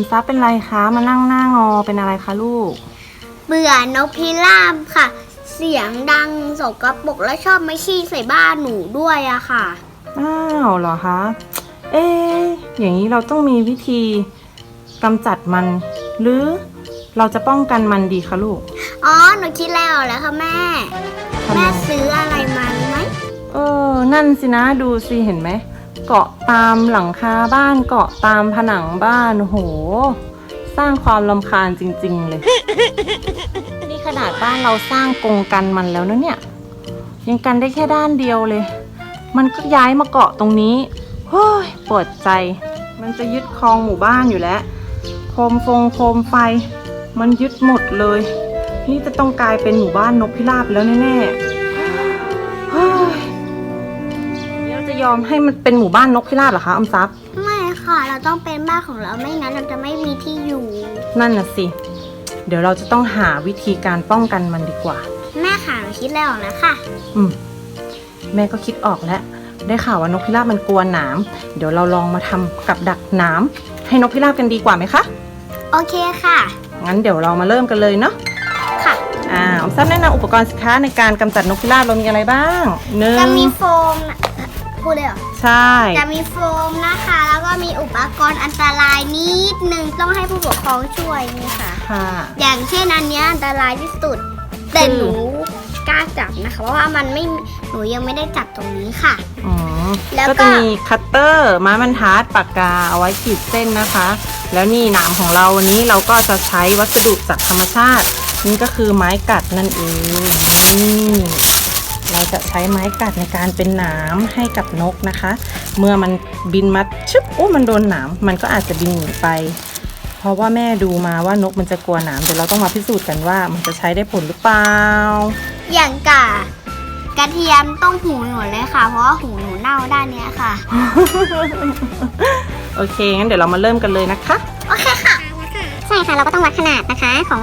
มันซับเป็นไรคะ มานั่งหน้างอเป็นอะไรคะลูก เบื่อนกพิราบค่ะ เสียงดังสกปรกและชอบไม่ขี้ใส่บ้านหนูด้วยอะค่ะ อ้าวเหรอคะ เอ๊ะอย่างนี้เราต้องมีวิธีกำจัดมัน หรือเราจะป้องกันมันดีคะลูก อ๋อ หนูคิดแล้วแล้วค่ะแม่ ทำไมแม่ซื้ออะไรมันไหม เออ นั่นสินะดูสิเห็นไหม เกาะตามหลังคาบ้านเกาะตามผนังบ้านโห สร้างความลำคาญจริง ๆ เลย นี่ขนาดบ้านเราสร้างกรงกันมันแล้วนะเนี่ย ยังกันได้แค่ด้านเดียวเลย มันก็ย้ายมาเกาะตรงนี้เฮ้ยปวดใจ มันจะยึดครองหมู่บ้านอยู่แล้วโคมฟงโคมไฟ มันยึดหมดเลย นี่จะต้องกลายเป็นหมู่บ้านนกพิราบแล้วแน่ๆ ยอมให้มันเป็นหมู่บ้านนกพิราบเหรอคะอมทรัพย์ไม่ค่ะ เราต้องเป็นบ้านของเราไม่งั้นเราจะไม่มีที่อยู่ นั่นน่ะสิ เดี๋ยวเราจะต้องหาวิธีการป้องกันมันดีกว่า แม่ค่ะหนูคิดแล้วแล้วค่ะ อืม แม่ก็คิดออกแล้ว ได้ข่าวว่านกพิราบมันกลัวหนามเดี๋ยวเราลองมาทำกับดักหนามให้นกพิราบกันดีกว่าไหมคะ โอเคค่ะ งั้นเดี๋ยวเรามาเริ่มกันเลยเนาะ ค่ะ อ่าอมทรัพย์แนะนำอุปกรณ์สินค้าในการกำจัดนกพิราบเรามีอะไรบ้างหนึ่งจะมีโฟมนะ พูดเลยเหรอ ใช่ จะมีโฟมนะคะ แล้วก็มีอุปกรณ์อันตรายนิดนึงต้องให้ผู้ปกครองช่วยนี่ค่ะ ค่ะ อย่างเช่นอันเนี้ยอันตรายที่สุด แต่หนูกล้าจับนะคะ เพราะว่ามันไม่หนูยังไม่ได้จับตรงนี้ค่ะ อ๋อ แล้วก็ ก็จะมีคัตเตอร์ไม้บรรทัดปากกาเอาไว้ขีดเส้นนะคะ แล้วนี่หนามของเราวันนี้เราก็จะใช้วัสดุจากธรรมชาติ นี่ก็คือไม้กัดนั่นเองนี่ เราจะใช้ไม้กัดในการเป็นหนามให้กับนกนะคะ เมื่อมันบินมาชึบโอ้มันโดนหนามมันก็อาจจะบินหนีไป เพราะว่าแม่ดูมาว่านกมันจะกลัวหนามเดี๋ยวเราต้องมาพิสูจน์กันว่ามันจะใช้ได้ผลหรือเปล่า อย่างกะกระเทียมต้องหูหนูเลยค่ะ เพราะว่าหูหนูเน่าด้านเนี้ยค่ะ โอเคงั้นเดี๋ยวเรามาเริ่มกันเลยนะคะ โอเคค่ะ ใช่ค่ะเราก็ต้องวัดขนาดนะคะของ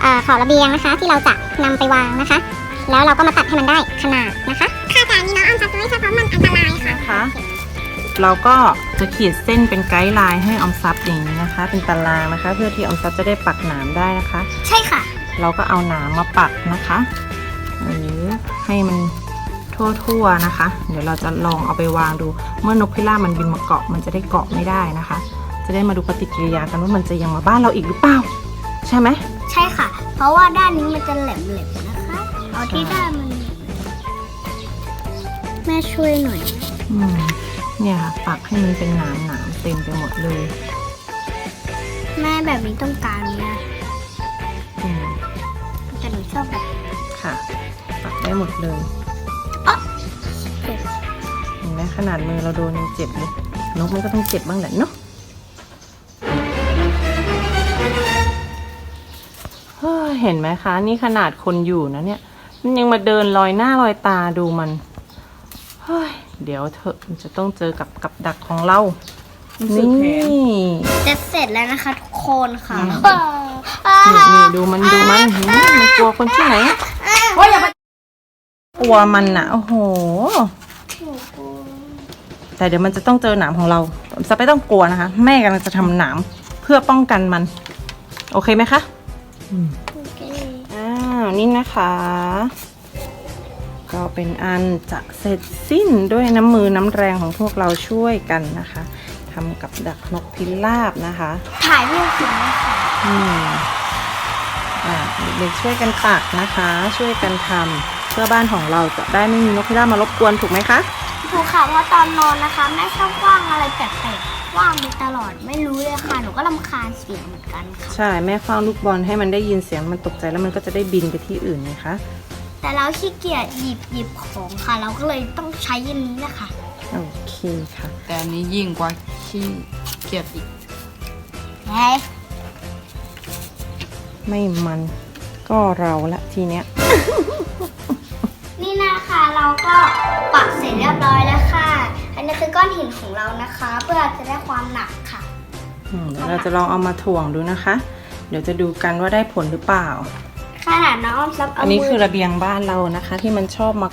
เออขอบระเบียงนะคะ ที่เราจะนำไปวางนะคะ แล้วเราก็มาตัดให้มันได้ขนาดนะคะ ค่ะแต่อันนี้น้องอ้อมจะไม่ใช่เพราะมันอันตรายค่ะ นะคะเราก็จะขีดเส้นเป็นไกด์ไลน์ให้ออมทรัพย์อย่างนี้นะคะ เป็นตารางนะคะ เพื่อที่ออมทรัพย์จะได้ปักหนามได้นะคะ ใช่ค่ะ เราก็เอาหนามมาปักนะคะหรือให้มันทั่วๆนะคะ เดี๋ยวเราจะลองเอาไปวางดู เมื่อนกพิราบมันบินมาเกาะมันจะได้เกาะไม่ได้นะคะ จะได้มาดูปฏิกิริยากันว่ามันจะยังมาบ้านเราอีกหรือเปล่า ใช่ไหมใช่ค่ะ เพราะว่าด้านนี้มันจะแหลมๆนะคะ เอาที่ด้านมัน แม่ช่วยหน่อย อืมเนี่ยค่ะปักให้มันเป็นหนามหนามๆเต็มไปหมดเลยแม่แบบนี้ต้องการไหมอะอืมแต่หนูชอบแบบค่ะ ปักได้หมดเลยอ๊ะเห็นไหมขนาดมือเราโดนยังเจ็บเลยนกมันก็ต้องเจ็บบ้างแหละเนาะเฮ้ยเห็นไหมคะ นี่ขนาดคนอยู่นะเนี่ย มันยังมาเดินลอยหน้าลอยตาดูมันเฮ้ยเดี๋ยวเถอะมันจะต้องเจอกับกับดักของเรา นี่นี่จะเสร็จแล้วนะคะทุกคนค่ะนี่ดูมันดูมันหืมมันกลัวคนที่ไหนกลัวมันนะโอ้โห แต่เดี๋ยวมันจะต้องเจอหนามของเราจะไม่ต้องกลัวนะคะ แม่กำลังจะทำหนามเพื่อป้องกันมัน โอเคไหมคะอ้าว นี่นะคะ ก็เป็นอันจะเสร็จสิ้นด้วยน้ำมือน้ำแรงของพวกเราช่วยกันนะคะทำกับดักนกพิราบนะคะ ถ่ายรูปถึงไหมคะอืมอ่าเด็กๆช่วยกันปักนะคะ ช่วยกันทำเพื่อบ้านของเราจะได้ไม่มีนกพิราบมารบกวนถูกไหมคะ ถูกค่ะเพราะตอนนอนนะคะแม่ชอบว่างอะไรแปลกๆ ว่างไปตลอดไม่รู้เลยค่ะ หนูก็รำคาญเสียงเหมือนกันค่ะ ใช่แม่เฝ้าลูกบอลให้มันได้ยินเสียงมันตกใจแล้วมันก็จะได้บินไปที่อื่นไงคะแต่เราขี้เกียจหยิบหยิบของค่ะ เราก็เลยต้องใช้ยันนี้นะคะ โอเคค่ะ แต่อันนี้ยิ่งกว่าขี้เกียจอีก เฮ้ยไม่มันก็เราละทีเนี้ย นี่นะคะเราก็ปักเสร็จเรียบร้อยแล้วค่ะ อันนี้คือก้อนหินของเรานะคะ เพื่อจะได้ความหนักค่ะ อืมเดี๋ยวเราจะลองเอามาถ่วงดูนะคะ เดี๋ยวจะดูกันว่าได้ผลหรือเปล่า ขนาดน้องอ้อมซับเอาอันนี้มืคือระเบียงบ้านเรานะคะ ที่มันชอบมา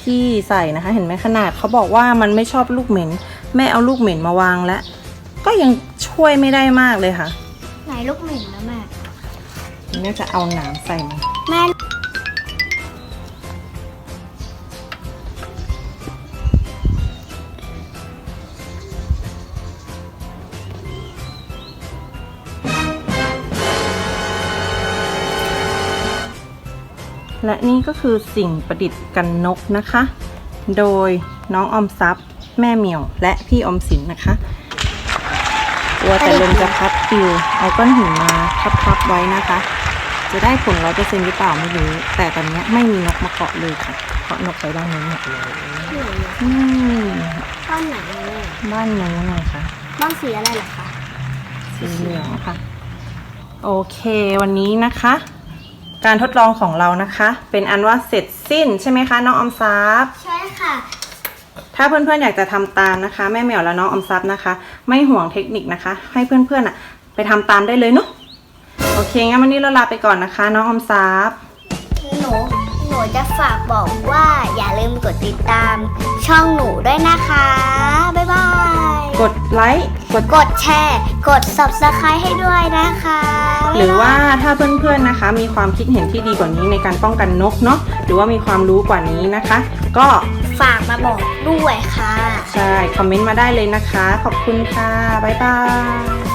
ขี้ใส่นะคะ เห็นไหมขนาดเขาบอกว่ามันไม่ชอบลูกเหม็น แม่เอาลูกเหม็นมาวางแล้วก็ยังช่วยไม่ได้มากเลยค่ะ ไหนลูกหมิ่นนะแม่ แม่จะเอาหนามใส่มันแม่ และนี่ก็คือสิ่งประดิษฐ์กันนกนะคะ โดยน้องออมทรัพย์แม่เหมียว และพี่ออมสินนะคะกลัวแต่ลมจะพัดปิวเอาก้อนหินมาทับๆไว้นะคะ จะได้ผลร้อยเปอร์เซ็นต์หรือเปล่าไม่รู้ แต่ตอนนี้ไม่มีนกมาเกาะเลยค่ะเพราะนกไปด้านนู้นหมดเลยนี่บ้านไหนอะแม่บ้านนู้นนะคะบ้านสีอะไรเหรอคะสีเหลืองค่ะ โอเควันนี้นะคะ การทดลองของเรานะคะ เป็นอันว่าเสร็จสิ้นใช่ไหมคะน้องออมทรัพย์ ใช่ค่ะถ้าเพื่อนๆอยากจะทำตามนะคะ แม่เหมียวและน้องออมทรัพย์นะคะ ไม่ห่วงเทคนิคนะคะ ให้เพื่อนๆอะ ไปทำตามได้เลยเนาะโอเคงั้นวันนี้เราลาไปก่อนนะคะ น้องออมทรัพย์หนูหนูจะฝากบอกว่าอย่าลืมกดติดตามช่องหนูด้วยนะคะบ๊ายบาย กดไลค์กดกดแชร์ กด subscribe ให้ด้วยนะคะหรือว่าถ้าเพื่อนๆนะคะ มีความคิดเห็นที่ดีกว่านี้ในการป้องกันนกเนาะหรือว่ามีความรู้กว่านี้นะคะ ก็ฝากมาบอกด้วยค่ะ ใช่ คอมเมนต์มาได้เลยนะคะ ขอบคุณค่ะ บ๊ายบาย